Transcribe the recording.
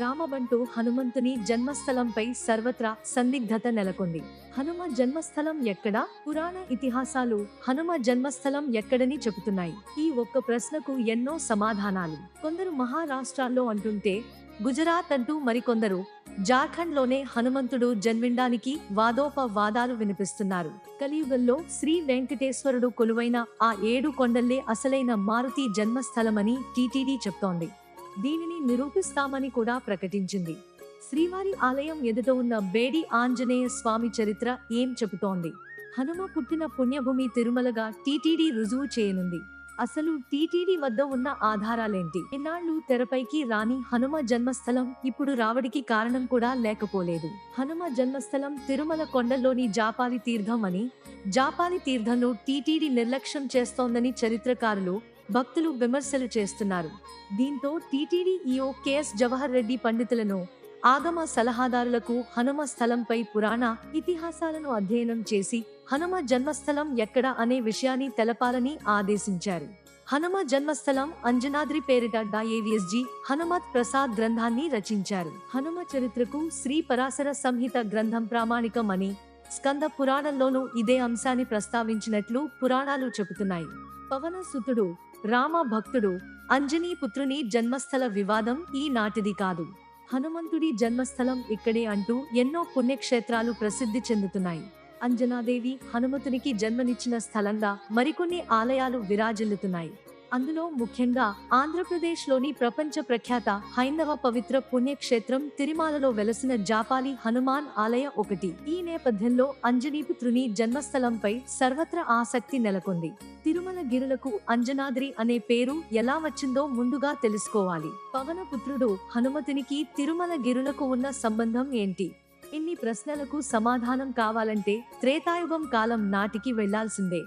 రామబంటూ హనుమంతుని జన్మస్థలంపై సర్వత్రా సందిగ్ధత నెలకొంది. హనుమ జన్మస్థలం ఎక్కడా? పురాణ ఇతిహాసాలు హనుమ జన్మస్థలం ఎక్కడని చెబుతున్నాయి. ఈ ఒక్క ప్రశ్నకు ఎన్నో సమాధానాలు. కొందరు మహారాష్ట్రాల్లో అంటుంటే గుజరాత్ అంటూ మరికొందరు జార్ఖండ్లోనే హనుమంతుడు జన్మిండానికి వాదోపవాదాలు వినిపిస్తున్నారు. కలియుగంలో శ్రీ వెంకటేశ్వరుడు కొలువైన ఆ ఏడు కొండల్లే అసలైన మారుతి జన్మస్థలమని టీటీడీ చెప్తోంది. దీనిని నిరూపిస్తామని కూడా ప్రకటించింది. శ్రీవారి ఆలయం ఎదుట ఉన్న బేడి ఆంజనేయ స్వామి చరిత్ర ఏం చెబుతోంది? హనుమ పుట్టిన పుణ్యభూమి తిరుమలగా టీటీడీ రుజువు చేయనుంది. అసలు టీటీడీ వద్ద ఉన్న ఆధారాలేంటి? ఇన్నాళ్ళు తెరపైకి రాని హనుమ జన్మస్థలం ఇప్పుడు రావడికి కారణం కూడా లేకపోలేదు. హనుమ జన్మస్థలం తిరుమల కొండల్లోని జాపాలి తీర్థం అని జాపాలి తీర్థంలో టీటీడీ నిర్లక్ష్యం చేస్తోందని చరిత్రకారులు భక్తులు విమర్శలు చేస్తున్నారు. దీంతో TTD EO KS Jawahar Reddy పండితులను ఆగమ సలహాదారులకు హనుమ స్థలంపై పురాణ ఇతిహాసాలను అధ్యయనం చేసి హనుమ జన్మస్థలం ఎక్కడ అనే విషయాన్ని తెలపాలని ఆదేశించారు. హనుమ జన్మస్థలం అంజనాద్రి పేరిట డాఏవిఎస్జీ హనుమత్ ప్రసాద్ గ్రంథాన్ని రచించారు. హనుమ చరిత్రకు శ్రీ పరాశర సంహిత గ్రంథం ప్రామాణికం అని స్కంద పురాణంలోనూ ఇదే అంశాన్ని ప్రస్తావించినట్లు పురాణాలు చెబుతున్నాయి. పవన సుతుడు రామ భక్తుడు అంజనీ పుత్రుని జన్మస్థల వివాదం ఈ నాటిది కాదు. హనుమంతుడి జన్మస్థలం ఇక్కడే అంటూ ఎన్నో పుణ్యక్షేత్రాలు ప్రసిద్ధి చెందుతున్నాయి. అంజనాదేవి హనుమతునికి జన్మనిచ్చిన స్థలంగా మరికొన్ని ఆలయాలు విరాజిల్లుతున్నాయి. అందులో ముఖ్యంగా ఆంధ్రప్రదేశ్లోని ప్రపంచ ప్రఖ్యాత హైందవ పవిత్ర పుణ్యక్షేత్రం తిరుమలలో వెలసిన జాపాలి హనుమాన్ ఆలయ ఒకటి. ఈ నేపథ్యంలో అంజనీపుత్రుని జన్మస్థలంపై సర్వత్ర ఆసక్తి నెలకొంది. తిరుమల గిరులకు అంజనాద్రి అనే పేరు ఎలా వచ్చిందో ముందుగా తెలుసుకోవాలి. పవనపుత్రుడు హనుమతునికి తిరుమల గిరులకు ఉన్న సంబంధం ఏంటి? ఇన్ని ప్రశ్నలకు సమాధానం కావాలంటే త్రేతాయుగం కాలం నాటికి వెళ్ళాల్సిందే.